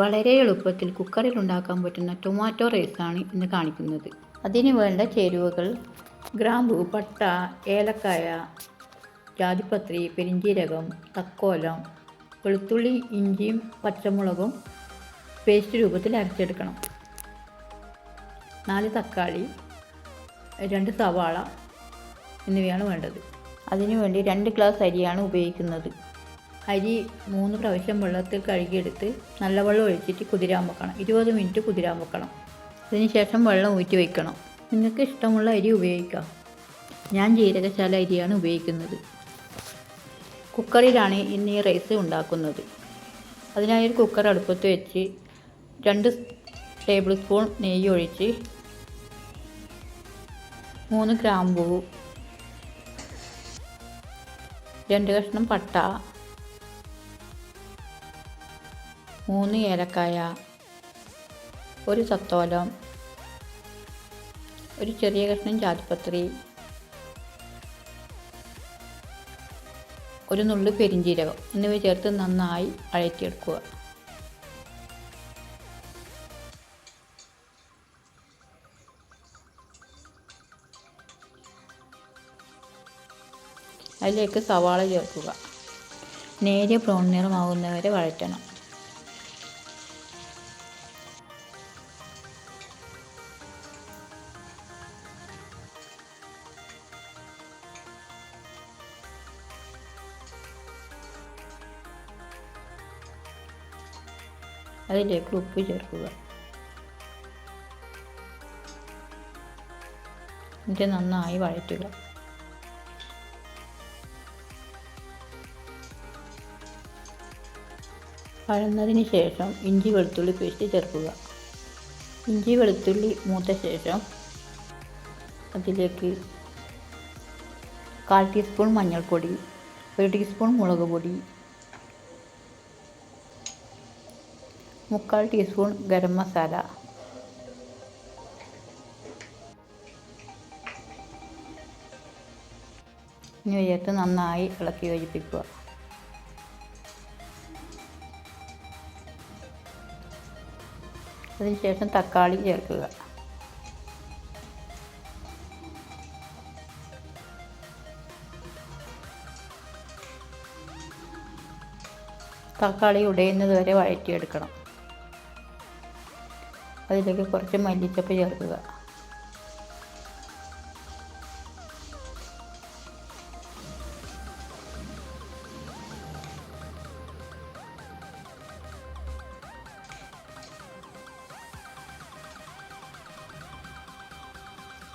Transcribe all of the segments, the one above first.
വളരെ എളുപ്പത്തിൽ കുക്കറിൽ ഉണ്ടാക്കാൻ പറ്റുന്ന ടൊമാറ്റോ റൈസാണ് ഇന്ന് കാണിക്കുന്നത്. അതിന് വേണ്ട ചേരുവകൾ ഗ്രാമ്പു പട്ട ഏലക്കായ ജാതിപത്രി പെരിഞ്ചീരകം തക്കോലം വെളുത്തുള്ളി ഇഞ്ചിയും പച്ചമുളകും പേസ്റ്റ് രൂപത്തിൽ അരച്ചെടുക്കണം. നാല് തക്കാളി രണ്ട് സവാള എന്നിവയാണ് വേണ്ടത്. അതിനുവേണ്ടി രണ്ട് ഗ്ലാസ് അരിയാണ് ഉപയോഗിക്കുന്നത്. അരി മൂന്ന് പ്രാവശ്യം വെള്ളത്തിൽ കഴുകിയെടുത്ത് നല്ല വെള്ളം ഒഴിച്ചിട്ട് കുതിരാൻ വെക്കണം. ഇരുപത് മിനിറ്റ് കുതിരാൻ വെക്കണം. അതിനുശേഷം വെള്ളം ഊറ്റി വയ്ക്കണം നിങ്ങൾക്ക് ഇഷ്ടമുള്ള അരി ഉപയോഗിക്കാം. ഞാൻ ജീരകശാല അരിയാണ് ഉപയോഗിക്കുന്നത്. കുക്കറിലാണ് ഇന്ന് ഈ റൈസ് ഉണ്ടാക്കുന്നത്. അതിനായി ഒരു കുക്കർ അടുപ്പത്ത് വെച്ച് രണ്ട് ടേബിൾ സ്പൂൺ നെയ്യ് ഒഴിച്ച് മൂന്ന് ഗ്രാമ്പൂ രണ്ട് കഷ്ണം പട്ട മൂന്ന് ഏലക്കായ ഒരു സത്തോലം ഒരു ചെറിയ കഷ്ണം ജാതിപത്രി ഒരു നുള്ളു പെരിഞ്ചീരകം എന്നിവ ചേർത്ത് നന്നായി അഴറ്റിയെടുക്കുക അതിലേക്ക് സവാള ചേർക്കുക. നേരിയ ബ്രൗൺ നിറമാകുന്നവരെ വഴറ്റണം. അതിലേക്ക് ഉപ്പ് ചേർക്കുക. എന്നിട്ട് നന്നായി വഴറ്റുക. വഴന്നതിന് ശേഷം ഇഞ്ചി വെളുത്തുള്ളി പേസ്റ്റ് ചേർക്കുക. ഇഞ്ചി വെളുത്തുള്ളി മൂത്ത ശേഷം അതിലേക്ക് കാൽ ടീസ്പൂൺ മഞ്ഞൾപ്പൊടി ഒരു ടീസ്പൂൺ മുളക് പൊടി മുക്കാൽ ടീസ്പൂൺ ഗരം മസാല. ഇനി ചേർത്ത് നന്നായി ഇളക്കി യോജിപ്പിക്കുക. അതിനുശേഷം തക്കാളി ചേർക്കുക. തക്കാളി ഉടയുന്നത് വരെ വഴറ്റിയെടുക്കണം. അതിലേക്ക് കുറച്ച് മല്ലിച്ചപ്പ് ചേർക്കുക.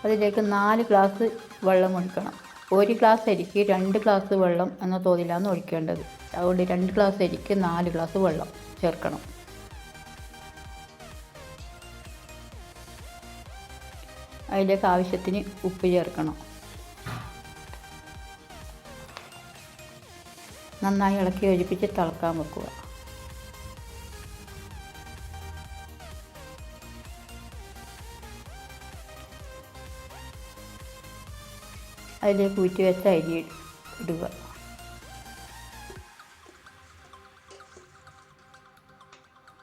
അതിലേക്ക് നാല് ഗ്ലാസ് വെള്ളം ഒഴിക്കണം. ഒരു ഗ്ലാസ് അരിക്ക് രണ്ട് ഗ്ലാസ് വെള്ളം എന്ന തോതിലാണ് ഒഴിക്കേണ്ടത്. അതുകൊണ്ട് രണ്ട് ഗ്ലാസ് അരിക്ക് നാല് ഗ്ലാസ് വെള്ളം ചേർക്കണം. അതിലേക്ക് ആവശ്യത്തിന് ഉപ്പ് ചേർക്കണം. നന്നായി ഇളക്കി യോജിപ്പിച്ച് തിളക്കാൻ വെക്കുക. അതിലേക്ക് ഊറ്റി വെച്ച അരി ഇടുക.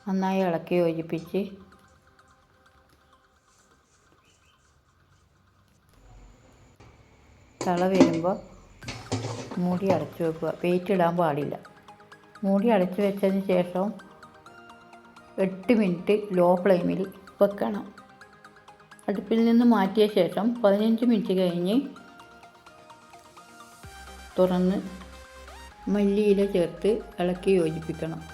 നന്നായി ഇളക്കി യോജിപ്പിച്ച് തിള വരുമ്പോൾ മൂടി അടച്ചു വെക്കുക. വെയിറ്റ് ഇടാൻ പാടില്ല. മൂടി അടച്ചു വെച്ചതിന് ശേഷം എട്ട് മിനിറ്റ് ലോ ഫ്ലെയിമിൽ വെക്കണം. അടുപ്പിൽ നിന്ന് മാറ്റിയ ശേഷം പതിനഞ്ച് മിനിറ്റ് കഴിഞ്ഞ് തുറന്ന് മല്ലിയില ചേർത്ത് ഇളക്കി യോജിപ്പിക്കണം.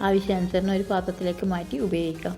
ആവശ്യാനുസരണം ഒരു പാത്രത്തിലേക്ക് മാറ്റി ഉപയോഗിക്കാം.